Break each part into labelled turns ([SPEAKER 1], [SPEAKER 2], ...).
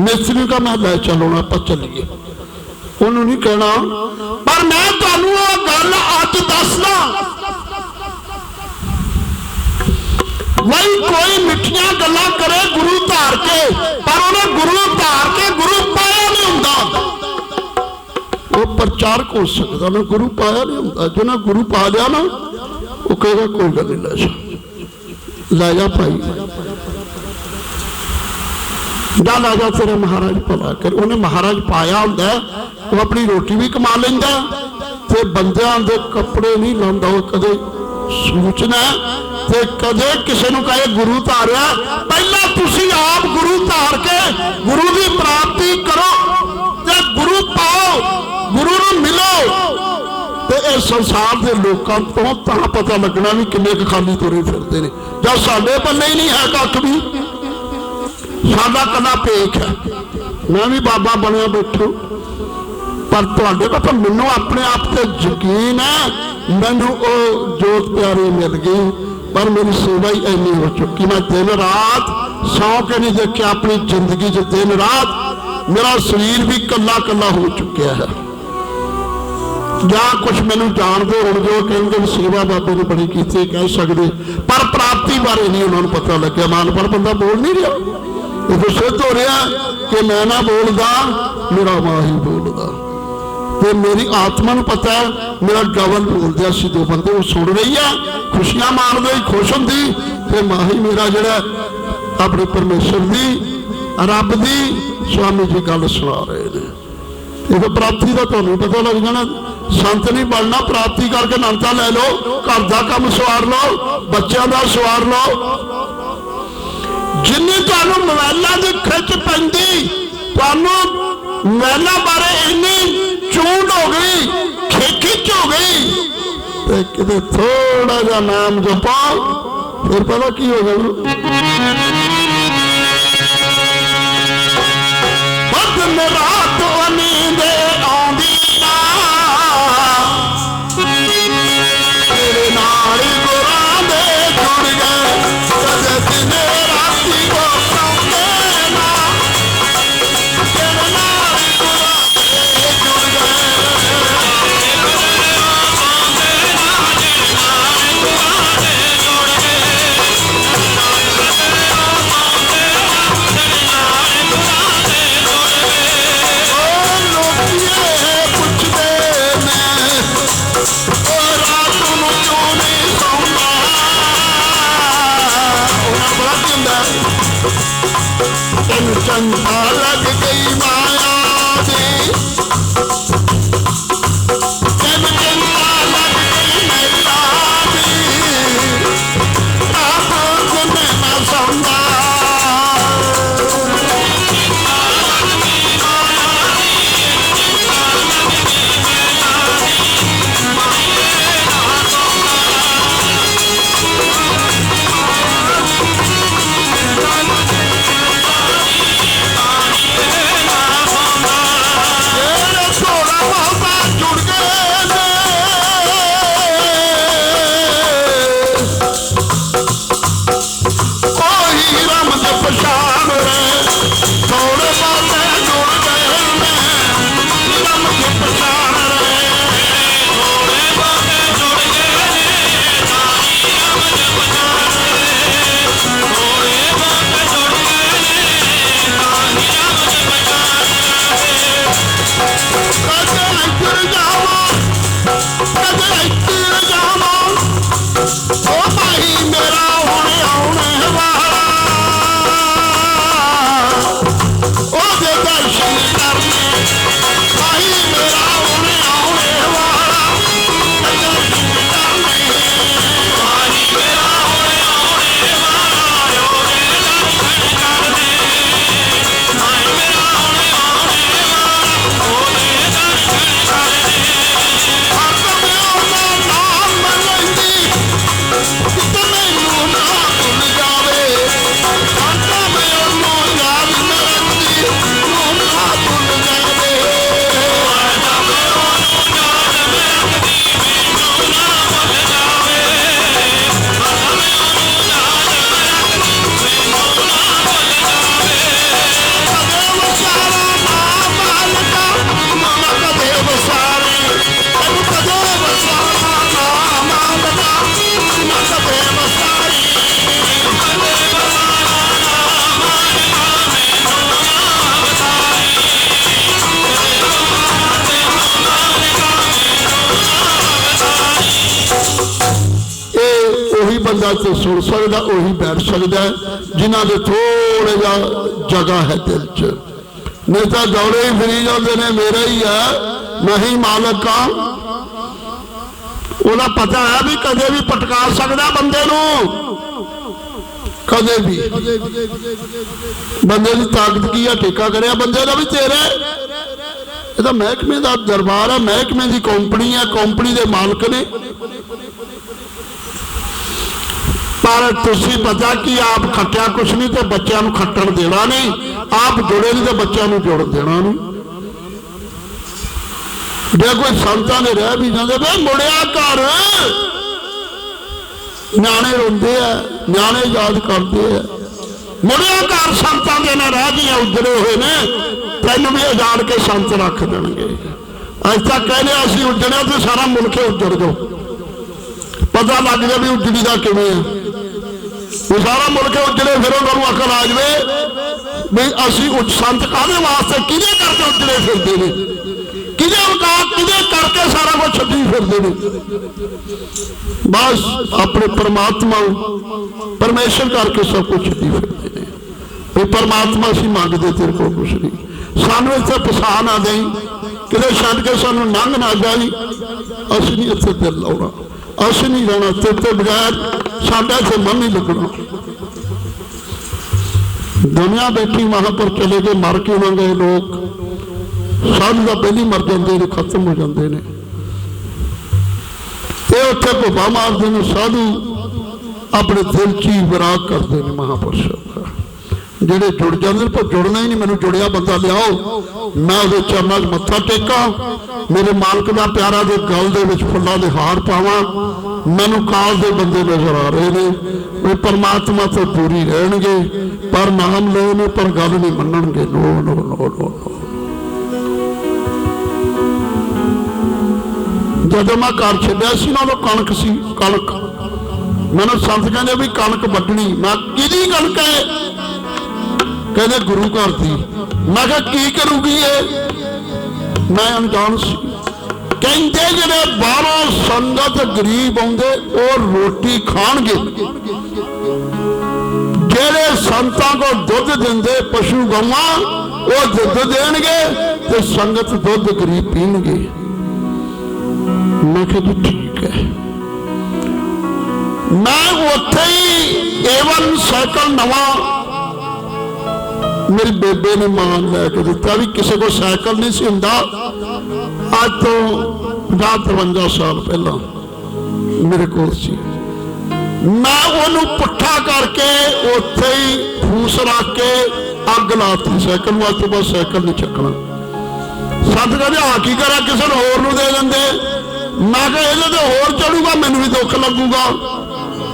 [SPEAKER 1] ਮਿਸਤਰੀ ਕਾ ਮੈਂ ਲੈ ਚੱਲੋ ਆਪਾਂ ਚੱਲੀਏ। ਉਹਨੂੰ ਨਹੀਂ ਕਹਿਣਾ, ਪਰ ਮੈਂ ਤੁਹਾਨੂੰ ਉਹ ਗੱਲ ਅੱਜ ਦੱਸਦਾ। ਵਈ ਕੋਈ ਮਿੱਠੀਆਂ ਗੱਲਾਂ ਕਰੇ ਗੁਰੂ ਧਾਰ ਕੇ, ਪਰ ਉਹਨੇ ਗੁਰੂ ਧਾਰ ਕੇ ਗੁਰੂ ਪਾਇਆ ਨਹੀਂ ਹੁੰਦਾ। ਉਹ ਪ੍ਰਚਾਰਕ ਹੋ ਸਕਦਾ ਨਾ, ਗੁਰੂ ਪਾਇਆ ਨਹੀਂ ਹੁੰਦਾ। ਜਿਹਨਾਂ ਗੁਰੂ ਪਾ ਲਿਆ ਨਾ, ਉਹ ਕਹੇਗਾ ਕੋਈ ਗੱਲ ਨਹੀਂ, ਲੈ ਲੈ ਜਾ ਭਾਈ। ਜਾ ਲੈ ਤੇਰੇ ਮਹਾਰਾਜ ਭਲਾ ਕਰ। ਉਹਨੇ ਮਹਾਰਾਜ ਪਾਇਆ ਹੁੰਦਾ ਉਹ ਆਪਣੀ ਰੋਟੀ ਵੀ ਕਮਾ ਲੈਂਦਾ ਤੇ ਬੰਦਿਆਂ ਦੇ ਕੱਪੜੇ ਨਹੀਂ ਲਾਉਂਦਾ, ਉਹ ਕਦੇ ਸੂਚਨਾ ਤੇ ਕਦੇ ਕਿਸੇ ਨੂੰ ਕਹੇ, ਗੁਰੂ ਧਾਰਿਆ, ਪਹਿਲਾਂ ਤੁਸੀਂ ਆਪ ਗੁਰੂ ਧਾਰ ਕੇ ਗੁਰੂ ਦੀ ਪ੍ਰਾਪਤੀ ਕਰੋ ਤੇ ਗੁਰੂ ਪਾਓ, ਗੁਰੂ ਨੂੰ ਮਿਲੋ। ਤੇ ਇਹ ਸੰਸਾਰ ਦੇ ਲੋਕਾਂ ਤੋਂ ਤਾਂ ਪਤਾ ਲੱਗਣਾ ਵੀ ਕਿੰਨੇ ਕੁ ਖਾਲੀ ਤੁਰੇ ਫਿਰਦੇ ਨੇ। ਜਦ ਸਾਡੇ ਬੰਨੇ ਹੀ ਨਹੀਂ ਹੈ ਕੱਖ ਵੀ। ਸਾਡਾ ਕੱਲਾ ਪੇਖ ਹੈ। ਮੈਂ ਵੀ ਬਾਬਾ ਬਣਿਆ ਬੈਠੂ। ਪਰ ਤੁਹਾਡੇ ਕੋਲ ਮੈਨੂੰ ਆਪਣੇ ਆਪ ਤੇ ਯਕੀਨ ਹੈ। ਮੈਨੂੰ ਉਹ ਜੋਤ ਪਿਆਰੀ ਮਿਲ ਗਈ। ਪਰ ਮੇਰੀ ਸੇਵਾ ਹੀ ਇੰਨੀ ਹੋ ਚੁੱਕੀ। ਮੈਂ ਦਿਨ ਰਾਤ ਸੌ ਕੇ ਨਹੀਂ ਦੇਖਿਆ। ਆਪਣੀ ਜ਼ਿੰਦਗੀ 'ਚ ਦਿਨ ਰਾਤ ਮੇਰਾ ਸਰੀਰ ਵੀ ਕੱਲਾ ਕੱਲਾ ਹੋ ਚੁੱਕਿਆ ਹੈ। ਜਾਂ ਕੁਝ ਮੈਨੂੰ ਜਾਣਦੇ ਹੋਣ ਜੋ ਕਹਿੰਦੇ ਵੀ ਸੇਵਾ ਬਾਬੇ ਨੇ ਬੜੀ ਕੀਤੀ, ਕਹਿ ਸਕਦੇ। ਪਰ ਪ੍ਰਾਪਤੀ ਬਾਰੇ ਨਹੀਂ ਉਹਨਾਂ ਨੂੰ ਪਤਾ ਲੱਗਿਆ। ਮਾਨ ਪਰ ਬੰਦਾ ਬੋਲ ਨਹੀਂ ਰਿਹਾ। ਇਹ ਸਿੱਧ ਹੋ ਰਿਹਾ ਕਿ ਮੈਂ ਨਾ ਬੋਲਦਾ, ਮੇਰਾ ਮਾਂ ਬੋਲਦਾ। ਤੇ ਮੇਰੀ ਆਤਮਾ ਨੂੰ ਪਤਾ ਮੇਰਾ ਗਵਨ ਬੋਲਦਿਆ ਸੀ ਦੋ ਬੰਦੇ ਉਹ ਸੁਣ ਰਹੀ ਆ, ਖੁਸ਼ੀਆਂ ਮਾਣਦੇ ਖੁਸ਼ ਹੁੰਦੀ ਤੇ ਮਾਂ ਮੇਰਾ ਜਿਹੜਾ ਆਪਣੇ ਪਰਮੇਸ਼ਰ ਦੀ, ਰੱਬ ਦੀ ਸਵਾਮੀ ਜੀ ਗੱਲ ਸੁਣਾ ਰਹੇ ਨੇ। ਇਹ ਪ੍ਰਾਪਤੀ ਦਾ ਤੁਹਾਨੂੰ ਪਤਾ ਲੱਗ ਜਾਣਾ, ਸੰਤ ਨਹੀਂ ਬਣਨਾ, ਪ੍ਰਾਪਤੀ ਕਰਕੇ ਨੰਤਾ ਲੈ ਲਓ, ਘਰ ਦਾ ਕੰਮ ਸਵਾਰ ਲਓ, ਬੱਚਿਆਂ ਦਾ ਸਵਾਰ ਲਓ ਜਿੰਨੀ ਤੁਹਾਨੂੰ ਮੋਬਾਈਲਾਂ ਦੀ ਖਿੱਚ ਪੈਂਦੀ, ਤੁਹਾਨੂੰ ਮੋਬਾਈਲਾਂ ਬਾਰੇ ਇੰਨੀ ਚੂੰਡ ਹੋ ਗਈ ਖਿੱਚ ਹੋ ਗਈ, ਤੇ ਕਿਤੇ ਥੋੜਾ ਜਿਹਾ ਨਾਮ ਜਪੋ, ਫਿਰ ਪਤਾ ਕੀ ਹੋ ਜਾਣਾ? ਮਾਹੀ ਮੇਰਾ ਹੁਣ ਆਉਣਾ ਸੁਣ ਸਕਦਾ, ਉਹੀ ਬੈਠ ਸਕਦਾ ਜਿਨ੍ਹਾਂ ਦੇ ਥੋੜੇ ਜਿਹਾ ਜਗ੍ਹਾ ਹੈ ਦਿਲ 'ਚ। ਨਹੀਂ ਤਾਂ ਦੌੜੇ ਹੀ ਫਿਰੀ ਜਾਂਦੇ ਨੇ, ਮੇਰਾ ਹੀ ਹੈ, ਮੈਂ ਮਾਲਕ ਆ ਉਹਦਾ ਪਤਾ ਹੈ ਵੀ ਕਦੇ ਵੀ ਪਟਕਾ ਸਕਦਾ ਬੰਦੇ ਨੂੰ। ਕਦੇ ਵੀ। ਬੰਦੇ ਦੀ ਤਾਕਤ ਕੀ ਆ, ਠੇਕਾ ਕਰਿਆ ਬੰਦੇ ਦਾ ਵੀ ਤੇਰੇ। ਇਹ ਤਾਂ ਮਹਿਕਮੇ ਦਾ ਦਰਬਾਰ ਆ, ਮਹਿਕਮੇ ਦੀ ਕੰਪਨੀ ਹੈ ਕੰਪਨੀ ਦੇ ਮਾਲਕ ਨੇ। ਪਰ ਤੁਸੀਂ ਪਤਾ ਕਿ ਆਪ ਖੱਟਿਆ ਕੁਛ ਨਹੀਂ ਤੇ ਬੱਚਿਆਂ ਨੂੰ ਖੱਟਣ ਦੇਣਾ ਨਹੀਂ। ਆਪ ਜੁੜੇ ਨਹੀਂ ਤੇ ਬੱਚਿਆਂ ਨੂੰ ਜੋੜ ਦੇਣਾ ਨਹੀਂ। ਜੇ ਕੋਈ ਸੰਤਾਂ ਦੇ ਰਹਿ ਵੀ ਜਾਂਦੇ ਵੇ ਮੁੜਿਆ ਘਰ। ਨਿਆਣੇ ਰੋਂਦੇ ਆ ਨਿਆਣੇ ਯਾਦ ਕਰਦੇ ਆ। ਮੁੜਿਆ ਘਰ ਸੰਤਾਂ ਦੇ ਨਾਲ ਰਹਿ ਗਈਆਂ ਉਜੜੇ ਹੋਏ ਨੇ। ਤੈਨੂੰ ਵੀ ਉਜਾੜ ਕੇ ਸੰਤ ਰੱਖ ਦੇਣਗੇ। ਅੱਜ ਤੱਕ ਕਹਿੰਦੇ ਆ, ਅਸੀਂ ਉਜੜਿਆ ਤੇ ਸਾਰਾ ਮੁਲਕ ਹੀ ਉਜੜ ਜਾਓ ਪਤਾ ਲੱਗ ਗਿਆ ਵੀ ਉੱਜੜੀ ਦਾ ਕਿਵੇਂ ਆ। ਇਹ ਸਾਰਾ ਮੁਲਕ ਉੱਜੜੇ, ਫਿਰ ਉਹਨਾਂ ਨੂੰ ਅਕਲ ਆ ਜਵੇ ਵੀ ਅਸੀਂ ਉੱਚ ਸੰਤ ਕਾਹਦੇ ਵਾਸਤੇ ਕਿਹਦੇ ਕਰਕੇ ਉਜੜੇ ਫਿਰਦੇ ਨੇ? ਕਿਹਦੇ ਔਕਾਤ ਕਿਹਦੇ ਕਰਕੇ ਸਾਰਾ ਕੁਝ ਛੱਡੀ ਫਿਰਦੇ ਨੇ? ਬਸ ਆਪਣੇ ਪਰਮਾਤਮਾ ਨੂੰ ਪਰਮੇਸ਼ਰ ਕਰਕੇ ਸਭ ਕੁਝ ਛੱਡੀ ਫਿਰਦੇ ਨੇ। ਇਹ ਪਰਮਾਤਮਾ ਅਸੀਂ ਮੰਗਦੇ, ਤੇਰੇ ਕੋਲ ਕੁਛ ਨਹੀਂ। ਸਾਨੂੰ ਇੱਥੇ ਪਛਾਣ ਨਾ ਦੇਈ। ਕਿਤੇ ਛੱਡ ਕੇ ਸਾਨੂੰ ਨੰਗ ਨਾ ਜਾਈ। ਅਸੀਂ ਨਹੀਂ ਇੱਥੇ ਦਿਲ ਲਾਉਣਾ। ਅਸੀਂ ਨਹੀਂ ਰਹਿਣਾ ਤੇਰੇ ਤੋਂ ਬਗੈਰ ਸਾਡਾ ਇੱਥੇ ਮਨ ਨਹੀਂ ਲੱਗਣਾ ਦੁਨੀਆ ਬੈਠੀ ਮਹਾਂਪੁਰ ਚਲੇ ਗਏ, ਮਰ ਕੇ ਉਹਨਾਂ ਗਏ ਲੋਕ? ਸਾਧੂ ਦਾ ਪਹਿਲੀ ਮਰ ਜਾਂਦੇ ਨੇ, ਖਤਮ ਹੋ ਜਾਂਦੇ ਨੇ। ਤੇ ਉੱਥੇ ਭੁਪਾ ਮਾਰਦੇ ਨੇ, ਸਾਧੂ ਆਪਣੇ ਦਿਲ 'ਚ ਹੀ ਵਿਰਾਗ ਕਰਦੇ ਨੇ ਮਹਾਪੁਰਸ਼। ਦਾ ਜਿਹੜੇ ਜੁੜ ਜਾਂਦੇ ਨੇ, ਪਰ ਜੁੜਨਾ ਹੀ ਨਹੀਂ, ਮੈਨੂੰ ਜੁੜਿਆ ਬੰਦਾ ਲਿਆਓ। ਮੈਂ ਉਹਦੇ ਚਰਨਾਂ 'ਚ ਮੱਥਾ ਟੇਕਾਂ। ਮੇਰੇ ਮਾਲਕ ਦਾ ਪਿਆਰਾ ਦੇ ਗਲ ਦੇ ਵਿੱਚ ਫੁੱਲਾਂ ਦੇ ਹਾਰ ਪਾਵਾਂ। ਮੈਨੂੰ ਕਾਲ ਦੇ ਬੰਦੇ ਨਜ਼ਰ ਆ ਰਹੇ ਨੇ। ਉਹ ਪਰਮਾਤਮਾ ਤੋਂ ਦੂਰੀ ਰਹਿਣਗੇ, ਪਰ ਨਾਮ ਲਏ ਨੇ, ਪਰ ਗੱਲ ਨਹੀਂ ਮੰਨਣਗੇ। ਨੋ ਨੋ ਨੋ ਨੋ ਜਦੋਂ ਮੈਂ ਘਰ ਛੱਡਿਆ ਸੀ ਨਾ ਉਹ ਕਣਕ ਸੀ, ਕਣਕ। ਮੈਨੂੰ ਸੰਤ ਕਹਿੰਦੇ ਵੀ ਕਣਕ ਵੱਢਣੀ। ਮੈਂ ਕਿਹਦੀ ਕਣਕ ਹੈ? ਕਹਿੰਦੇ ਗੁਰੂ ਘਰ ਦੀ। ਮੈਂ ਕਿਹਾ, ਕੀ ਕਰੂਗੀ ਇਹ? ਮੈਂ ਅਣਜਾਣ ਸੀ। ਕਹਿੰਦੇ ਜਿਹੜੇ ਬਾਹਰੋਂ ਸੰਗਤ ਗਰੀਬ ਆਉਂਦੇ, ਉਹ ਰੋਟੀ ਖਾਣਗੇ। ਜਿਹੜੇ ਸੰਤਾਂ ਕੋ ਦੁੱਧ ਦਿੰਦੇ ਪਸ਼ੂ ਗਊਆਂ, ਉਹ ਦੁੱਧ ਦੇਣਗੇ ਤੇ ਸੰਗਤ ਦੁੱਧ ਗਰੀਬ ਪੀਣਗੇ। ਮੈਂ ਕਿਹਾ ਜੀ ਠੀਕ ਹੈ। ਮੈਂ ਉੱਥੇ ਹੀ ਏਵਨ ਸਾਈਕਲ ਨਵਾਂ ਮੇਰੀ ਬੇਬੇ ਨੇ ਮਾਂ ਲੈ ਕੇ ਦਿੱਤਾ ਵੀ ਕਿਸੇ ਕੋਲ ਸਾਈਕਲ ਨਹੀਂ ਸੀ ਹੁੰਦਾ। ਅੱਜ ਤੋਂ 50 53 ਸਾਲ ਪਹਿਲਾਂ ਮੇਰੇ ਕੋਲ ਸੀ। ਮੈਂ ਉਹਨੂੰ ਪੁੱਠਾ ਕਰਕੇ ਉੱਥੇ ਹੀ ਫੂਸ ਰੱਖ ਕੇ ਅੱਗ ਲਾਤੀ ਸਾਈਕਲ ਨੂੰ, ਅੱਜ ਤੋਂ ਬਾਅਦ ਸਾਈਕਲ ਨਹੀਂ ਚੱਕਣਾ। ਸੱਤ ਕਹਿੰਦੇ ਆ ਕੀ ਕਰਾਂ? ਕਿਸੇ ਨੂੰ ਹੋਰ ਨੂੰ ਦੇ ਦਿੰਦੇ। ਮੈਂ ਕਿਹਾ, ਇਹਦੇ ਤੇ ਹੋਰ ਚੜੂਗਾ, ਮੈਨੂੰ ਵੀ ਦੁੱਖ ਲੱਗੂਗਾ।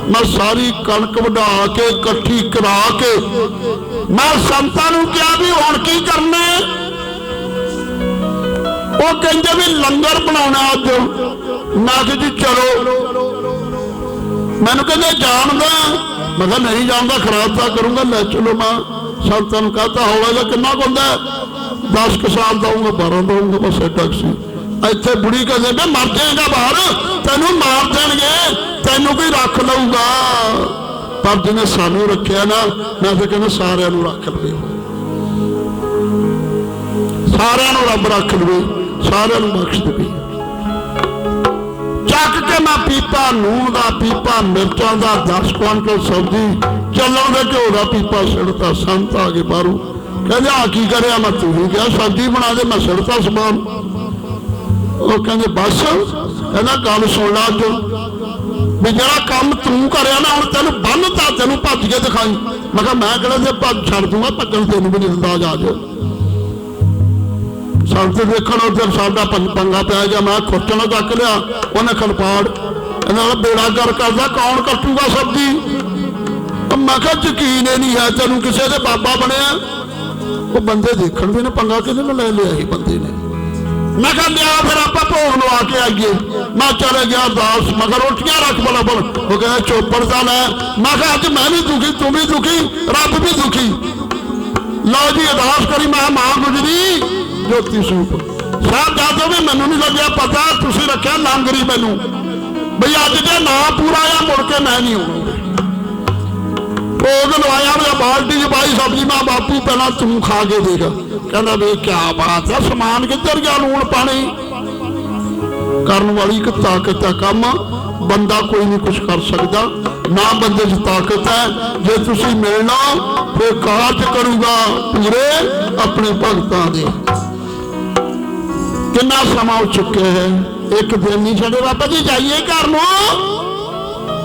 [SPEAKER 1] ਮੈਂ ਸਾਰੀ ਕਣਕ ਵਢਾ ਕੇ, ਇਕੱਠੀ ਕਰਾ ਕੇ, ਮੈਂ ਸੰਤਾਂ ਨੂੰ ਕਿਹਾ ਵੀ ਹੁਣ ਕੀ ਕਰਨਾ ਉਹ ਕਹਿੰਦੇ ਵੀ ਲੰਗਰ ਬਣਾਉਣਾ ਅੱਜ। ਮੈਂ ਕਿਹਾ ਜੀ, ਚਲੋ। ਮੈਨੂੰ ਕਹਿੰਦੇ, ਜਾਣਦਾ। ਮੈਂ ਕਿਹਾ, ਨਹੀਂ ਜਾਣਦਾ, ਖਰਾਬ ਤਾਂ ਕਰੂੰਗਾ, ਲੈ ਚਲੋ ਮੈਂ। ਸੰਤਾਂ ਨੂੰ ਕਹਤਾ ਹੋਵੇ ਤਾਂ ਕਿੰਨਾ ਕੁ ਹੁੰਦਾ 10 ਕੁ ਸਾਲ ਦਊਂਗਾ 12 ਦਊਂਗਾ, ਬਸ ਐਡਾ ਕੁ ਸੀ। ਇੱਥੇ ਬੁੜੀ ਕਹਿੰਦੇ, ਮੈਂ ਮਰ ਜਾਏਗਾ ਬਾਹਰ, ਤੈਨੂੰ ਮਾਰ ਦੇਣਗੇ। ਤੈਨੂੰ ਵੀ ਰੱਖ ਲਊਗਾ। ਪਰ ਜਿਹਨੇ ਸਾਨੂੰ ਰੱਖਿਆ ਨਾ, ਮੈਂ ਤਾਂ ਕਹਿੰਦਾ ਸਾਰਿਆਂ ਨੂੰ ਰੱਖ ਲਵੇ। ਸਾਰਿਆਂ ਨੂੰ ਰੱਬ ਰੱਖ ਲਵੇ, ਸਾਰਿਆਂ ਨੂੰ ਬਖਸ਼ ਦੇਵੇ। ਚੱਕ ਕੇ ਮੈਂ ਪੀਪਾ ਨੂਣ ਦਾ, ਪੀਪਾ ਮਿਰਚਾਂ ਦਾ 10 ਕੁਆਂਟਲ ਸਬਜ਼ੀ, ਚੱਲਣ ਦੇ ਘਿਓ ਦਾ ਪੀਪਾ ਸਿੜਤਾ, ਸੰਤ ਆ ਕੇ ਬਾਹਰੋਂ। ਕਹਿੰਦੇ ਆ ਕੀ ਕਰਿਆ? ਮੈਂ ਤੂੰ ਹੀ ਕਿਹਾ, ਸਬਜ਼ੀ ਬਣਾ ਦੇ, ਮੈਂ ਸਿੜਤਾ ਸਮਾਨ। ਉਹ ਕਹਿੰਦੇ, ਬਸ, ਕਹਿੰਦਾ, ਗੱਲ ਸੁਣ ਲਾ ਅੱਜ। ਵੀ ਜਿਹੜਾ ਕੰਮ ਤੂੰ ਕਰਿਆ ਨਾ, ਹੁਣ ਤੈਨੂੰ ਬੰਨਤਾ ਤੈਨੂੰ ਭੱਜ ਕੇ ਦਿਖਾਈ। ਮੈਂ ਕਿਹਾ, ਮੈਂ ਕਿਹੜਾ ਜੇ ਭੱਜ ਛੱਡ ਦੂੰਗਾ, ਭੱਜਣ ਤੈਨੂੰ ਵੀ ਨਹੀਂ ਅੰਦਾਜ਼ ਆ ਜਾ ਸੰਤ ਦੇਖਣ ਉਧਰ ਸਾਡਾ ਪੰਗਾ ਪਿਆ ਗਿਆ, ਮੈਂ ਖੁਰਚਣਾ ਚੱਕ ਲਿਆ, ਉਹਨੇ ਖਲਪਾੜ ਇਹਨਾਂ ਬੇੜਾ ਕਰ ਕਰਦਾ, ਕੌਣ ਕੱਟੂਗਾ ਸਬਜ਼ੀ? ਉਹ ਮੈਂ ਕਿਹਾ, ਯਕੀਨ ਹੀ ਨਹੀਂ ਹੈ ਤੈਨੂੰ ਕਿਸੇ ਦੇ ਬਾਬਾ ਬਣਿਆ। ਉਹ ਬੰਦੇ ਦੇਖਣ ਵੀ ਨੇ, ਪੰਗਾ ਕਿਹਦੇ ਨਾਲ ਲੈ ਲਿਆ ਸੀ ਬੰਦੇ ਨੇ? ਮੈਂ ਕਿਹਾ, ਲਿਆ ਫਿਰ ਆਪਾਂ ਭੋਗ ਲਵਾ ਕੇ ਆਈਏ। ਮੈਂ ਚਲੇ ਗਿਆ ਦਾਸ ਮਗਰ ਰੋਟੀਆਂ ਰੱਖ ਬਲਾ ਬਲ ਉਹ ਕਹਿੰਦਾ, ਚੋਪੜ ਦਾ ਲੈ। ਮੈਂ ਕਿਹਾ, ਅੱਜ ਮੈਂ ਵੀ ਦੁਖੀ, ਤੂੰ ਵੀ ਦੁਖੀ, ਰੱਬ ਵੀ ਦੁਖੀ। ਲਓ ਜੀ, ਅਰਦਾਸ ਕਰੀ, ਮੈਂ ਮਾਂ ਗੁਜਰੀ, ਜੋਤੀ ਸੂਪ। ਸਾਹਿਬ ਜਾਦੋ ਵੀ ਮੈਨੂੰ ਨਹੀਂ ਲੱਗਿਆ ਪਤਾ, ਤੁਸੀਂ ਰੱਖਿਆ ਲਾਂਗਰੀ ਮੈਨੂੰ। ਬਈ ਅੱਜ ਜੇ ਨਾ ਪੂਰਾ ਆ ਮੁੜ ਕੇ ਮੈਂ ਨਹੀਂ ਆਉਣਾ। ਭੋਗ ਲਵਾਇਆ ਮੈਂ ਬਾਲਟੀ 'ਚ ਪਾਈ ਸਬਜ਼ੀ, ਮੈਂ ਬਾਪੂ, ਪਹਿਲਾਂ ਤੂੰ ਖਾ ਕੇ ਦੇਖ। ਕਹਿੰਦਾ ਵੇ ਕੀ ਬਾਤ ਹੈ ਸਮਾਨ ਕਿੱਧਰ ਗਿਆ, ਲੂਣ ਪਾਣੀ? ਕਰਨ ਵਾਲੀ ਇੱਕ ਤਾਕਤ ਹੈ ਕੰਮ, ਬੰਦਾ ਕੋਈ ਨਹੀਂ ਕੁਝ ਕਰ ਸਕਦਾ, ਨਾ ਬੰਦੇ 'ਚ ਤਾਕਤ ਹੈ। ਜੇ ਤੁਸੀਂ ਮਿਲਣਾ, ਫਿਰ ਕਾਰਜ ਕਰੂਗਾ? ਪੂਰੇ ਆਪਣੇ ਭਗਤਾਂ ਦੇ। ਕਿੰਨਾ ਸਮਾਂ ਹੋ ਚੁੱਕਿਆ ਹੈ? ਇੱਕ ਦਿਨ ਨਹੀਂ ਛੱਡੇ, ਬਾਬਾ ਜੀ, ਜਾਈਏ ਘਰ ਨੂੰ।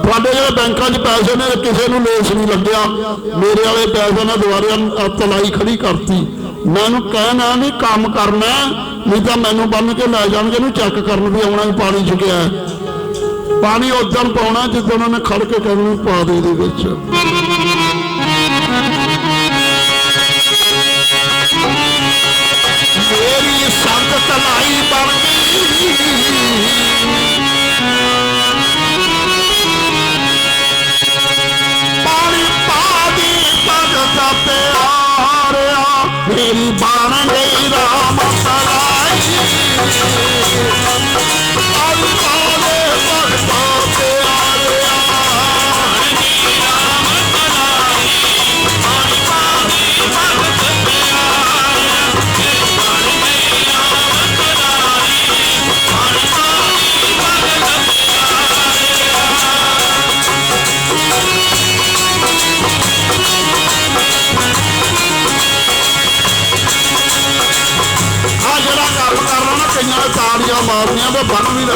[SPEAKER 1] ਤੁਹਾਡੇ ਜਿਹੜੇ ਬੈਂਕਾਂ 'ਚ ਪੈਸੇ ਨੇ, ਕਿਸੇ ਨੂੰ ਲੋਸ਼ ਨਹੀਂ ਲੱਗਿਆ। ਮੇਰੇ ਵਾਲੇ ਪੈਸੇ ਨੇ ਦੁਬਾਰੇ ਤਲਾਈ ਖੜੀ ਕਰਤੀ। ਮੈਨੂੰ ਕਹਿਣਾ ਨਹੀਂ ਕੰਮ ਕਰਨਾ ਨਹੀਂ ਤਾਂ ਮੈਨੂੰ ਬੰਨ ਕੇ ਲੈ ਜਾਣਗੇ, ਇਹਨੂੰ ਚੈੱਕ ਕਰਨ ਵੀ ਆਉਣਾ ਪਾਣੀ ਚ ਗਿਆ ਪਾਣੀ ਉਦੋਂ ਪਾਉਣਾ ਜਿੱਦਾਂ ਉਹਨਾਂ ਨੇ ਖੜ ਕੇ ਕਹਿਣਾ ਵੀ ਪਾ ਦੇ ਇਹਦੇ ਵਿੱਚ। ਮੇਰੀ ਸੰਗ ਤਲਾਈ ਬਣ ਗਈ। ਮੇਰੀ ਬਣ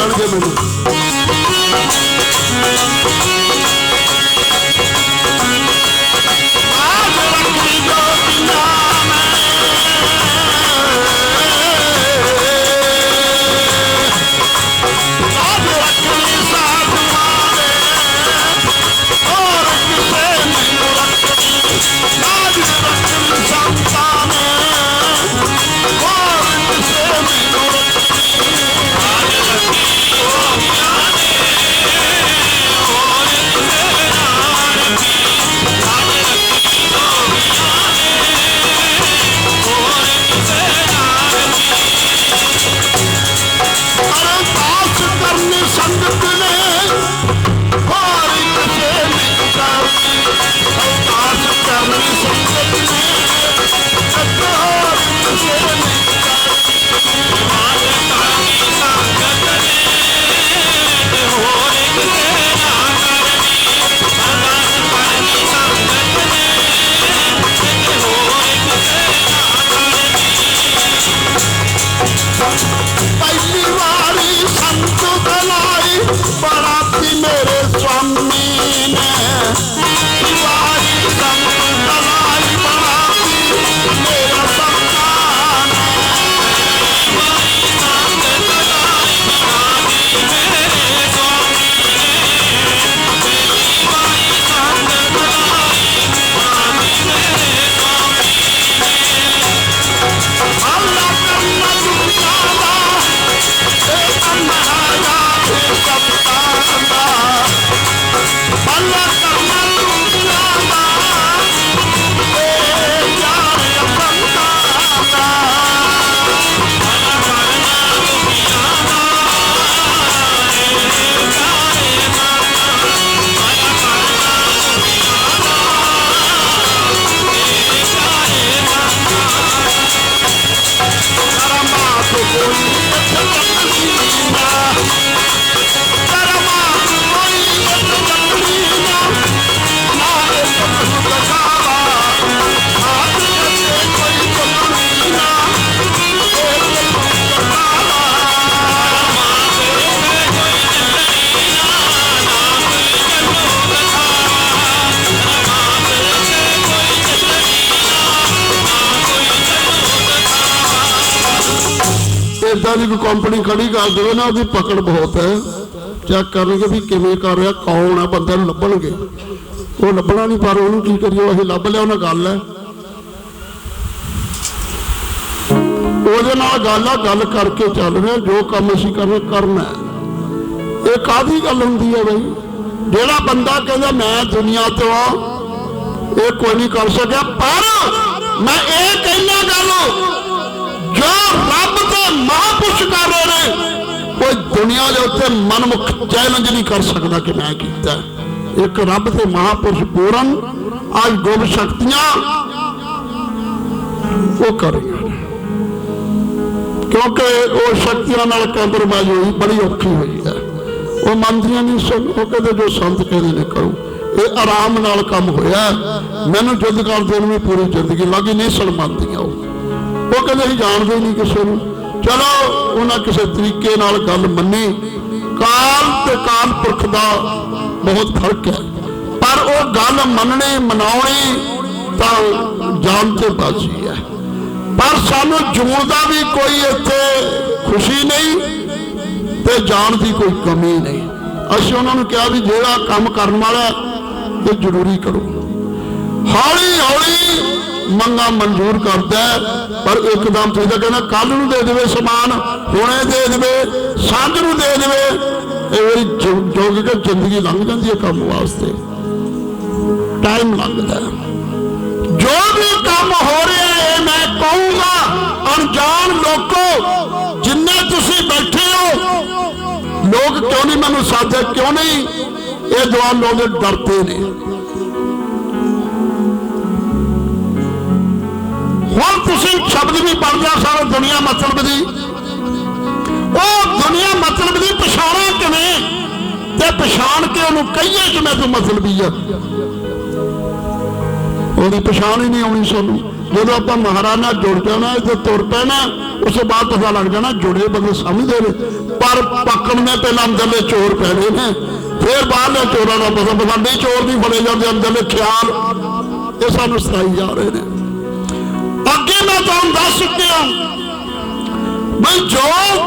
[SPEAKER 1] ਤੇ ਬੰਨ ਇਦਾਂ ਕੰਪਨੀ ਖੜੀ ਕਰ ਦੇਵੇ ਨਾ, ਉਹਦੀ ਪਕੜ ਬਹੁਤ ਹੈ। ਚੈੱਕ ਕਰਨਗੇ ਵੀ ਕਿਵੇਂ ਕਰ ਰਿਹਾ, ਕੌਣ ਹੈ ਬੰਦੇ ਨੂੰ ਲੱਭਣਗੇ। ਉਹ ਲੱਭਣਾ ਨਹੀਂ, ਪਰ ਉਹਨੂੰ ਕੀ ਕਰੀਏ ਉਹ ਲੱਭ ਲਿਆ, ਉਹਨਾਂ ਗੱਲ ਹੈ। ਉਹਦੇ ਨਾਲ ਗੱਲ ਆ, ਗੱਲ ਕਰਕੇ ਚੱਲ ਰਿਹਾ, ਜੋ ਕੰਮ ਅਸੀਂ ਕਰਨਾ ਕਰਨਾ ਇਹ ਕਾਦੀ ਗੱਲ ਹੁੰਦੀ ਹੈ ਬਈ? ਜਿਹੜਾ ਬੰਦਾ ਕਹਿੰਦਾ, ਮੈਂ ਦੁਨੀਆ ਤੋਂ ਆ, ਇਹ ਕੋਈ ਨਹੀਂ ਕਰ ਸਕਿਆ, ਪਰ ਮੈਂ ਇਹ ਕਹਿਣਾ ਗੱਲ, ਜੋ ਰੱਬ ਮਹਾਂਪੁਰਸ਼ ਕਰ ਰਹੇ ਨੇ। ਕੋਈ ਦੁਨੀਆ ਦੇ ਉੱਤੇ ਮਨਮੁਖ ਚੈਲੰਜ ਨਹੀਂ ਕਰ ਸਕਦਾ ਕਿ ਮੈਂ ਕੀਤਾ। ਇੱਕ ਰੱਬ ਤੇ ਮਹਾਪੁਰਸ਼ ਪੂਰਨ, ਅੱਜ ਗੁਰ ਸ਼ਕਤੀਆਂ ਉਹ ਕਰ ਰਹੀਆਂ ਨੇ। ਕਿਉਂਕਿ ਉਹ ਸ਼ਕਤੀਆਂ ਨਾਲ ਕੰਪਰਮਾਈਜ਼ ਹੋਈ, ਬੜੀ ਔਖੀ ਹੋਈ ਹੈ। ਉਹ ਮੰਨਦੀਆਂ ਨਹੀਂ ਸਨ, ਉਹ ਕਹਿੰਦੇ ਜੋ ਸੰਤ ਕਹਿੰਦੇ ਨੇ ਕਰੋ। ਇਹ ਆਰਾਮ ਨਾਲ ਕੰਮ ਹੋਇਆ। ਮੈਨੂੰ ਜੁੱਧ ਕਰਦੇ ਨੂੰ ਵੀ ਪੂਰੀ ਜ਼ਿੰਦਗੀ ਲੱਗੀ, ਨਹੀਂ ਸਨ ਮੰਨਦੀਆਂ ਉਹ। ਉਹ ਕਹਿੰਦੇ ਅਸੀਂ ਜਾਣਦੇ ਹੀ ਨਹੀਂ ਕਿਸੇ ਨੂੰ। ਚਲੋ ਉਹਨਾਂ ਕਿਸੇ ਤਰੀਕੇ ਨਾਲ ਗੱਲ ਮੰਨੀ। ਕਾਲ ਤੇ ਕਾਲ ਪੁਰਖ ਦਾ ਬਹੁਤ ਫ਼ਰਕ ਹੈ। ਪਰ ਉਹ ਗੱਲ ਮੰਨਣੀ ਮਨਾਉਣੀ ਤਾਂ ਜਾਨ ਤੇ ਬਾਜੀ ਹੈ। ਪਰ ਸਾਨੂੰ ਜੂਣ ਦਾ ਵੀ ਕੋਈ ਇੱਥੇ ਖੁਸ਼ੀ ਨਹੀਂ ਤੇ ਜਾਣ ਦੀ ਕੋਈ ਕਮੀ ਨਹੀਂ। ਅਸੀਂ ਉਹਨਾਂ ਨੂੰ ਕਿਹਾ ਵੀ ਜਿਹੜਾ ਕੰਮ ਕਰਨ ਵਾਲਾ ਹੈ, ਜ਼ਰੂਰੀ ਕਰੋ। ਹੌਲੀ ਹੌਲੀ ਮੰਗਾ ਮਨਜ਼ੂਰ ਕਰਦਾ ਪਰ ਇੱਕਦਮ ਤੁਸੀਂ ਤਾਂ ਕਹਿੰਦਾ ਕੱਲ ਨੂੰ ਦੇ ਦੇਵੇ ਸਮਾਨ, ਹੁਣੇ ਦੇ ਦੇਵੇ, ਸਾਂਝ ਨੂੰ ਦੇ ਦੇਵੇ। ਇਹ ਵਾਰੀ ਜੋਗ ਕੇ ਜ਼ਿੰਦਗੀ ਲੰਘ ਜਾਂਦੀ ਹੈ ਕੰਮ ਵਾਸਤੇ। ਟਾਈਮ ਲੱਗਦਾ ਜੋ ਵੀ ਕੰਮ ਹੋ ਰਿਹਾ ਹੈ, ਮੈਂ ਕਹੂੰਗਾ, ਅਣਜਾਣ ਲੋਕੋ, ਜਿੰਨੇ ਤੁਸੀਂ ਬੈਠੇ ਹੋ, ਲੋਕ ਕਿਉਂ ਨਹੀਂ ਮੈਨੂੰ ਸਾਥ ਕਿਉਂ ਨਹੀਂ? ਇਹ ਜਵਾਨ ਲੋਕ ਡਰਦੇ ਨੇ। ਹੁਣ ਤੁਸੀਂ ਸ਼ਬਦ ਵੀ ਪੜ੍ਹਦੇ ਹੋ ਸਾਰੇ, ਦੁਨੀਆ ਮਤਲਬ ਦੀ। ਉਹ ਦੁਨੀਆ ਮਤਲਬ ਦੀ ਪਛਾਣਾ ਕਿਵੇਂ? ਤੇ ਪਛਾਣ ਕੇ ਉਹਨੂੰ ਕਹੀਏ ਕਿਵੇਂ ਤੂੰ ਮਤਲਬੀ ਆ। ਉਹਦੀ ਪਛਾਣ ਹੀ ਨਹੀਂ ਆਉਣੀ ਸਾਨੂੰ। ਜਦੋਂ ਆਪਾਂ ਮਹਾਰਾਜ ਜੁੜ ਜਾਣਾ ਤੇ ਤੁਰ ਪੈਣਾ, ਉਸ ਤੋਂ ਬਾਅਦ ਪਤਾ ਲੱਗ ਜਾਣਾ, ਜੁੜੇ ਬੰਦੇ ਸਮਝਦੇ ਨੇ। ਪਰ ਪੱਕਣ ਨੇ ਪਹਿਲਾਂ ਅੰਦਰਲੇ ਚੋਰ ਪੈਣੇ ਨੇ। ਫਿਰ ਬਾਹਰਲੇ ਚੋਰਾਂ ਦਾ ਪਤਾ ਪਤਾ ਨਹੀਂ ਚੋਰ ਨਹੀਂ ਫੜੇ ਜਾਂਦੇ ਅੰਦਰਲੇ ਖਿਆਲ। ਇਹ ਸਾਨੂੰ ਸਤਾਈ ਜਾ ਰਹੇ ਨੇ। ਅੱਗੇ ਮੈਂ ਤੁਹਾਨੂੰ ਦੱਸ ਚੁੱਕਿਆ ਮੈਂ ਜੋ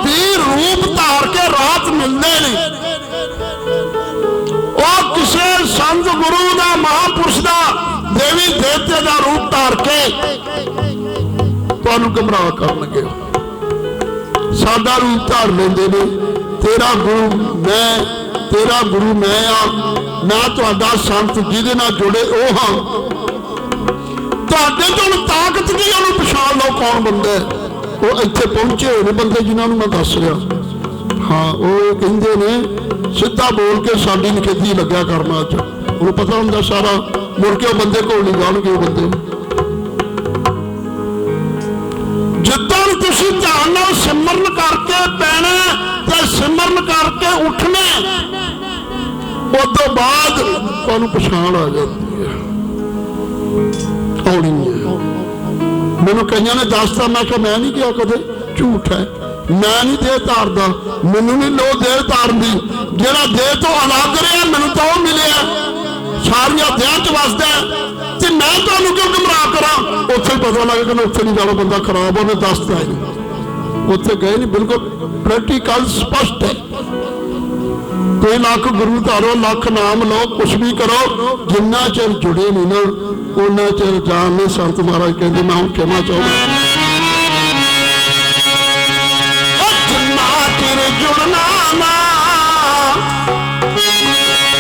[SPEAKER 1] ਵੀ ਰੂਪ ਧਾਰ ਕੇ ਰਾਤ ਮਿਲਦੇ ਨੇ, ਉਹ ਕਿਸੇ ਸੰਤ ਗੁਰੂ ਦਾ, ਮਹਾਪੁਰਸ਼ ਦਾ, ਦੇਵੀ ਦੇਵਤੇ ਦਾ ਰੂਪ ਧਾਰ ਕੇ ਤੁਹਾਨੂੰ ਗੁੰਮਰਾਹ ਕਰਨਗੇ। ਸਾਡਾ ਰੂਪ ਧਾਰ ਲੈਂਦੇ ਨੇ, ਤੇਰਾ ਗੁਰੂ ਮੈਂ, ਤੇਰਾ ਗੁਰੂ ਮੈਂ ਆ ਮੈਂ ਤੁਹਾਡਾ ਸੰਤ ਜਿਹਦੇ ਨਾਲ ਜੁੜੇ ਉਹ ਹਾਂ। ਤੁਹਾਡੇ ਤੋਂ ਹੁਣ ਤਾਕਤ ਕੀ ਉਹਨੂੰ ਪਛਾਣ ਲਓ ਕੌਣ ਬੰਦਾ ਹੈ। ਉਹ ਇੱਥੇ ਪਹੁੰਚੇ ਹੋਏ ਨੇ ਬੰਦੇ ਜਿਨ੍ਹਾਂ ਨੂੰ ਮੈਂ ਦੱਸ ਰਿਹਾ। ਹਾਂ, ਉਹ ਕਹਿੰਦੇ ਨੇ, ਸਿੱਧਾ ਬੋਲ ਕੇ ਸਾਡੀ ਨਿਖੇਧੀ ਲੱਗਿਆ ਕਰਨਾ ਅੱਜ। ਉਹਨੂੰ ਪਤਾ ਹੁੰਦਾ ਸਾਰਾ, ਮੁੜ ਕੇ ਉਹ ਬੰਦੇ ਕੋਲ ਨਹੀਂ ਜਾਣਗੇ ਉਹ ਬੰਦੇ। ਜਿੱਦਾਂ ਤੁਸੀਂ ਧਿਆਨ ਨਾਲ ਸਿਮਰਨ ਕਰਕੇ ਪੈਣਾ ਤੇ ਸਿਮਰਨ ਕਰਕੇ ਉੱਠਣਾ ਉਸ ਤੋਂ ਬਾਅਦ ਤੁਹਾਨੂੰ ਪਛਾਣ ਆ ਜਾਂਦੀ ਹੈ। ਆਉਣੀ ਮੈਨੂੰ ਕਈਆਂ ਨੇ ਦੱਸਤਾ, ਮੈਂ ਕਿਹਾ ਮੈਂ ਨਹੀਂ ਕਿਹਾ ਕਦੇ, ਝੂਠ ਹੈ। ਮੈਂ ਨਹੀਂ ਦੇਹ ਧਾਰਦਾ ਮੈਨੂੰ ਨਹੀਂ ਲੋ ਦੇਹ ਧਾਰਨ ਦੀ। ਜਿਹੜਾ ਦੇਹ ਤੋਂ ਅਲੱਗ ਰਿਹਾ, ਮੈਨੂੰ ਤਾਂ ਉਹ ਮਿਲਿਆ। ਸਾਰੀਆਂ ਦੇਹਾਂ 'ਚ ਵਸਦਾ ਤੇ ਮੈਂ ਤੁਹਾਨੂੰ ਕਿਉਂ ਗੁੰਮਰਾਹ ਕਰਾਂ? ਉੱਥੇ ਪਤਾ ਲੱਗ ਗਿਆ ਉੱਥੇ ਨਹੀਂ ਜਾਣਾ, ਬੰਦਾ ਖਰਾਬ ਉਹਨੇ ਦੱਸਤਾ ਹੀ ਉੱਥੇ ਗਏ ਨਹੀਂ, ਬਿਲਕੁਲ ਪ੍ਰੈਕਟੀਕਲ ਸਪਸ਼ਟ ਹੈ। ਕੋਈ ਲੱਖ ਗੁਰੂ ਧਾਰੋ, ਲੱਖ ਨਾਮ ਲਓ, ਕੁਛ ਵੀ ਕਰੋ, ਜਿੰਨਾ ਚਿਰ ਜੁੜੇ ਨਹੀਂ ਨਾ ਉਹਨਾਂ ਚਿਰ ਜਾਣ ਨਹੀਂ ਸੰਤ ਮਹਾਰਾਜ ਕਹਿੰਦੇ, ਮੈਂ ਹੁਣ ਕਹਿਣਾ ਚਾਹੁੰਦਾ ਜੁੜਨਾ ਨਾ।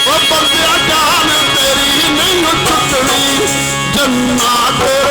[SPEAKER 1] ਉਹ ਬੰਦਿਆ ਜਾਨ ਤੇਰੀ ਨਹੀਂ ਛੁੱਟਣੀ, ਜਿੰਨਾ ਚਿਰ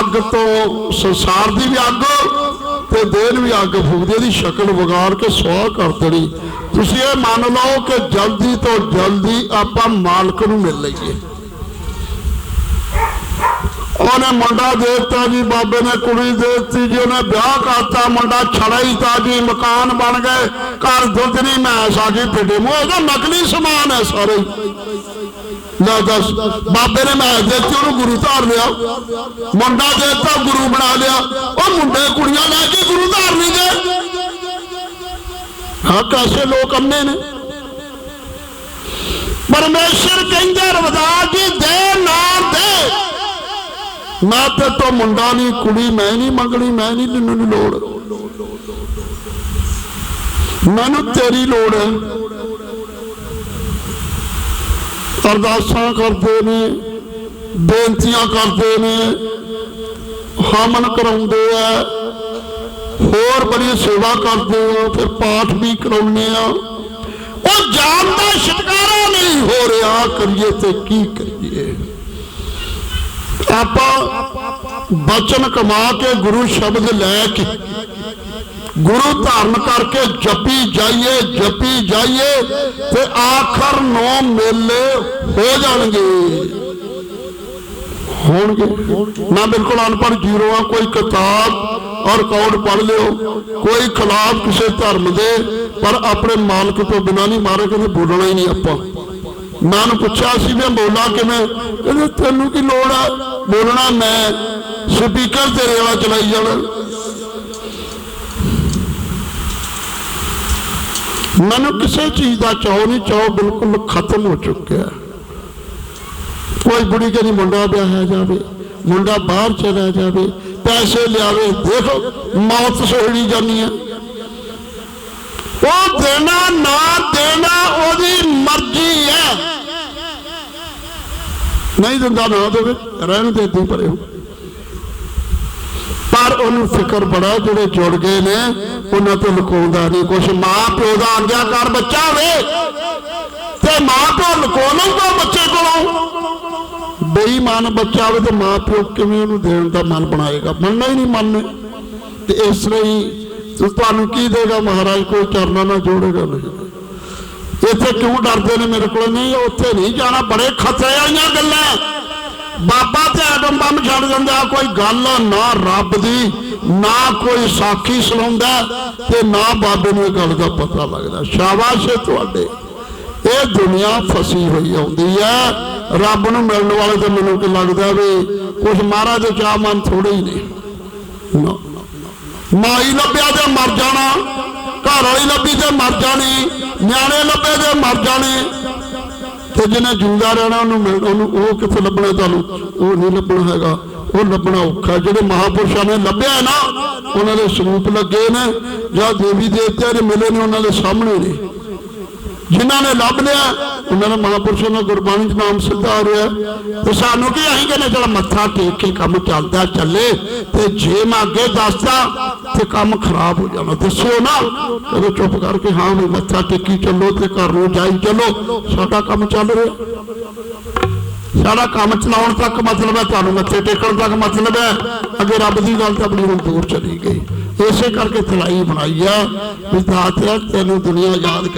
[SPEAKER 1] ਅੱਗ ਤੋਂ ਸੰਸਾਰ ਦੀ ਵੀ ਅੱਗ, ਤੇ ਦੇਹ ਵੀ ਅੱਗ, ਫੂਕਦੀ ਇਹਦੀ ਸ਼ਕਲ ਵਿਗਾੜ ਕੇ ਸੁਆਹ ਕਰ ਦੇਣੀ। ਤੁਸੀਂ ਇਹ ਮੰਨ ਲਓ ਕਿ ਜਲਦੀ ਤੋਂ ਜਲਦੀ ਆਪਾਂ ਮਾਲਕ ਨੂੰ ਮਿਲ ਲਈਏ। ਉਹਨੇ ਮੁੰਡਾ ਦੇਤਾ ਜੀ, ਬਾਬੇ ਨੇ ਕੁੜੀ ਦੇਤੀ ਜੀ, ਉਹਨੇ ਵਿਆਹ ਕਰਤਾ, ਮੁੰਡਾ ਛੜਾ ਹੀ ਤਾ ਜੀ, ਮਕਾਨ ਬਣ ਗਏ, ਘਰ ਦੁੱਧ ਨਹੀਂ, ਮੈਂ ਆ ਗਈ ਮੂੰਹ ਇਹਦਾ ਨਕਲੀ ਸਮਾਨ ਹੈ ਸਾਰੇ। ਹੀ। ਦੱਸ। ਬਾਬੇ ਨੇ ਮੈਸ ਦੇਤੀ ਉਹਨੂੰ ਗੁਰੂ ਧਾਰ ਲਿਆ। ਮੁੰਡਾ ਦੇਤਾ ਗੁਰੂ ਬਣਾ ਲਿਆ। ਉਹ ਮੁੰਡੇ ਕੁੜੀਆਂ ਲੈ ਕੇ ਗੁਰੂ ਧਾਰ ਨਹੀਂ ਗਏ। ਹਾਂ, ਕਾਸੇ ਲੋਕ ਅੰਨੇ ਨੇ। ਪਰਮੇਸ਼ਰ ਕਹਿੰਦਾ, ਰਵਦਾਸ ਜੀ, ਦੇ ਨਾ ਦੇ। ਮੈਂ ਤੇ ਤੋਂ ਮੁੰਡਾ ਨਹੀਂ, ਕੁੜੀ ਮੈਂ ਨਹੀਂ, ਮੰਗਣੀ ਮੈਂ ਨਹੀਂ, ਤੈਨੂੰ ਨਹੀਂ ਲੋੜ। ਮੈਨੂੰ ਤੇਰੀ ਲੋੜ ਹੈ। ਅਰਦਾਸਾਂ ਕਰਦੇ ਨੇ, ਬੇਨਤੀਆਂ ਕਰਦੇ ਨੇ, ਹਾਮਨ ਕਰਾਉਂਦੇ ਆ, ਹੋਰ ਬੜੀ ਸੇਵਾ ਕਰਦੇ ਆ, ਫਿਰ ਪਾਠ ਵੀ ਕਰਾਉਂਦੇ ਆ। ਉਹ ਜਾਨ ਦਾ ਛੁਟਕਾਰਾ ਨਹੀਂ ਹੋ ਰਿਹਾ, ਕਰੀਏ ਤੇ ਕੀ ਕਰੀਏ। ਆਪਾਂ ਬਚਨ ਕਮਾ ਕੇ ਗੁਰੂ ਸ਼ਬਦ ਲੈ ਕੇ ਗੁਰੂ ਧਾਰਨ ਕਰਕੇ ਜਪੀ ਜਾਈਏ ਜਪੀ ਜਾਈਏ ਤੇ ਆਖਰ ਨੌ ਮੇਲੇ ਹੋ ਜਾਣਗੇ। ਹੋਣਗੇ। ਮੈਂ ਬਿਲਕੁਲ ਅਨਪੜ੍ਹ ਜੀਰੋ ਆ ਕੋਈ ਕਿਤਾਬ ਔਰ ਕੌਡ ਪੜ੍ਹ ਲਿਓ, ਕੋਈ ਖਿਲਾਫ ਕਿਸੇ ਧਰਮ ਦੇ, ਪਰ ਆਪਣੇ ਮਾਲਕ ਤੋਂ ਬਿਨਾਂ ਨਹੀਂ ਮਾਰੇ, ਕਹਿੰਦੇ ਬੋਲਣਾ ਹੀ ਨਹੀਂ ਆਪਾਂ। ਮੈਂ ਉਹਨੂੰ ਪੁੱਛਿਆ ਸੀ ਵੀ ਬੋਲਾਂ ਕਿਵੇਂ? ਕਹਿੰਦੇ ਤੈਨੂੰ ਕੀ ਲੋੜ ਆ? ਬੋਲਣਾ ਮੈਂ, ਸਪੀਕਰ ਤੇਰੇ ਵਾਲਾ ਚਲਾਈ ਜਾਣਾ। ਮੈਨੂੰ ਕਿਸੇ ਚੀਜ਼ ਦਾ ਚਾਹ ਨਹੀਂ ਚਾਹ ਬਿਲਕੁਲ ਖਤਮ ਹੋ ਚੁੱਕਿਆ। ਕੋਈ ਬੁੜੀ ਨਹੀਂ ਮੁੰਡਾ ਵਿਆਹਿਆ ਜਾਵੇ, ਮੁੰਡਾ ਬਾਹਰ ਚਲਾ ਜਾਵੇ, ਪੈਸੇ ਲਿਆਵੇ, ਦੇਖੋ, ਮੌਤ ਸੋਹਣੀ ਜਾਨੀ ਆ। ਉਹ ਦੇਣਾ, ਨਾ ਦੇਣਾ ਉਹਦੀ ਮਰਜ਼ੀ ਹੈ ਨਹੀਂ ਦਿੰਦਾ ਨਾ ਦੇਵੇ, ਰਹਿਣ ਦੇ ਦੀ ਪਰੇ ਹੋ। ਪਰ ਉਹਨੂੰ ਫਿਕਰ ਬੜਾ ਜਿਹੜੇ ਜੁੜ ਗਏ ਨੇ, ਉਹਨਾਂ ਤੋਂ ਲੁਕਾਉਂਦਾ ਨਹੀਂ। ਕੁਛ ਮਾਂ ਪਿਓ ਦਾ ਆਗਿਆਕਾਰ ਬੱਚਾ ਹੋਵੇ ਤੇ ਮਾਂ ਪਿਓ ਲੁਕੋ ਬੱਚੇ ਕੋਲੋਂ। ਬੇਈਮਾਨ ਬੱਚਾ ਹੋਵੇ ਤੇ ਮਾਂ ਪਿਓ ਕਿਵੇਂ ਉਹਨੂੰ ਦੇਣ ਦਾ ਮਨ ਬਣਾਏਗਾ? ਮੰਨਣਾ ਹੀ ਨਹੀਂ ਮੰਨੇ ਤੇ ਇਸ ਲਈ ਤੁਹਾਨੂੰ ਕੀ ਦੇਗਾ? ਮਹਾਰਾਜ ਕੋਈ ਚਰਨਾਂ ਨਾਲ ਜੋੜੇਗਾ ਨਹੀਂ। ਇੱਥੇ ਕਿਉਂ ਡਰਦੇ ਨੇ ਮੇਰੇ ਕੋਲ? ਨਹੀਂ, ਉੱਥੇ ਨਹੀਂ ਜਾਣਾ। ਬੜੇ ਖਤਰੇ ਵਾਲੀਆਂ ਗੱਲਾਂ। ਬਾਬਾ ਤੇ ਆਦਮ ਬੰਮ ਛੱਡ ਦਿੰਦਾ, ਕੋਈ ਗੱਲ ਨਾ ਰੱਬ ਦੀ, ਨਾ ਕੋਈ ਸਾਖੀ ਸੁਣਾਉਂਦਾ ਤੇ ਨਾ ਬਾਬੇ ਨੂੰ ਇਹ ਗੱਲ ਦਾ ਪਤਾ ਲੱਗਦਾ। ਸ਼ਾਬਾਸ਼ ਏ ਤੁਹਾਡੇ। ਇਹ ਦੁਨੀਆ ਫਸੀ ਹੋਈ ਆਉਂਦੀ ਹੈ। ਰੱਬ ਨੂੰ ਮਿਲਣ ਵਾਲੇ ਤੇ ਮੈਨੂੰ ਕੀ ਲੱਗਦਾ ਵੀ ਕੁਝ ਮਹਾਰਾਜ ਦੇ ਚਾਹ ਮਨ ਥੋੜੇ ਹੀ ਨੇ। ਮਾਈ ਲੱਭਿਆ ਤੇ ਮਰ ਜਾਣਾ, ਘਰ ਵਾਲੀ ਲੱਭੀ ਤੇ ਮਰ ਜਾਣੀ, ਨਿਆਣੇ ਲੱਭੇ ਤੇ ਮਰ ਜਾਣੇ ਤੇ ਜਿਹਨੇ ਜਿੰਦਾ ਰਹਿਣਾ, ਉਹਨੂੰ ਮਿਲ- ਉਹਨੂੰ ਉਹ ਕਿੱਥੇ ਲੱਭਣਾ ਤੁਹਾਨੂੰ? ਉਹ ਨਹੀਂ ਲੱਭਣਾ ਹੈਗਾ। ਉਹ ਲੱਭਣਾ ਔਖਾ ਜਿਹੜੇ ਮਹਾਪੁਰਸ਼ਾਂ ਨੇ ਲੱਭਿਆ ਨਾ, ਉਹਨਾਂ ਦੇ ਸਰੂਪ ਲੱਗੇ ਨੇ, ਜਾਂ ਦੇਵੀ ਦੇਵਤਿਆਂ ਦੇ ਮਿਲੇ ਨੇ, ਉਹਨਾਂ ਦੇ ਸਾਹਮਣੇ ਨੇ। ਜਿਨ੍ਹਾਂ ਨੇ ਲੱਭ ਲਿਆ, ਉਹਨਾਂ ਨੇ ਮਹਾਪੁਰਸ਼ਾਂ ਦਾ ਗੁਰਬਾਣੀ ਚ ਨਾਮ ਸਿੱਧਾ ਆ ਰਿਹਾ। ਤੇ ਸਾਨੂੰ ਕੀ ਅਸੀਂ ਕਹਿੰਦੇ ਚਲ ਮੱਥਾ ਟੇਕ ਕੇ ਕੰਮ ਚੱਲਦਾ, ਚੱਲੇ, ਤੇ ਜੇ ਮੈਂ ਅੱਗੇ ਦੱਸਦਾ, ਤੇ ਕੰਮ ਖਰਾਬ ਹੋ ਜਾਣਾ। ਦੱਸਿਓ ਨਾ। ਕਦੋਂ ਚੁੱਪ ਕਰਕੇ, ਹਾਂ ਵੀ ਮੱਥਾ ਟੇਕੀ ਚੱਲੋ ਤੇ ਘਰ ਨੂੰ ਜਾਈ ਚੱਲੋ। ਸਾਡਾ ਕੰਮ ਚੱਲ ਰਿਹਾ। ਸਾਡਾ ਕੰਮ ਚਲਾਉਣ ਤੱਕ ਮਤਲਬ ਹੈ, ਤੁਹਾਨੂੰ ਮੱਥੇ ਟੇਕਣ ਤੱਕ ਮਤਲਬ ਹੈ। ਅੱਗੇ ਰੱਬ ਦੀ ਗੱਲ ਤਾਂ ਆਪਣੀ ਹੁਣ ਦੂਰ ਚਲੀ ਗਈ। ਇਸੇ ਕਰਕੇ ਤਲਾਈ ਬਣਾਈ ਆ। ਵੀ ਦਾਤਿਆ ਤੈਨੂੰ ਦੁਨੀਆ ਯਾਦ ਕਰ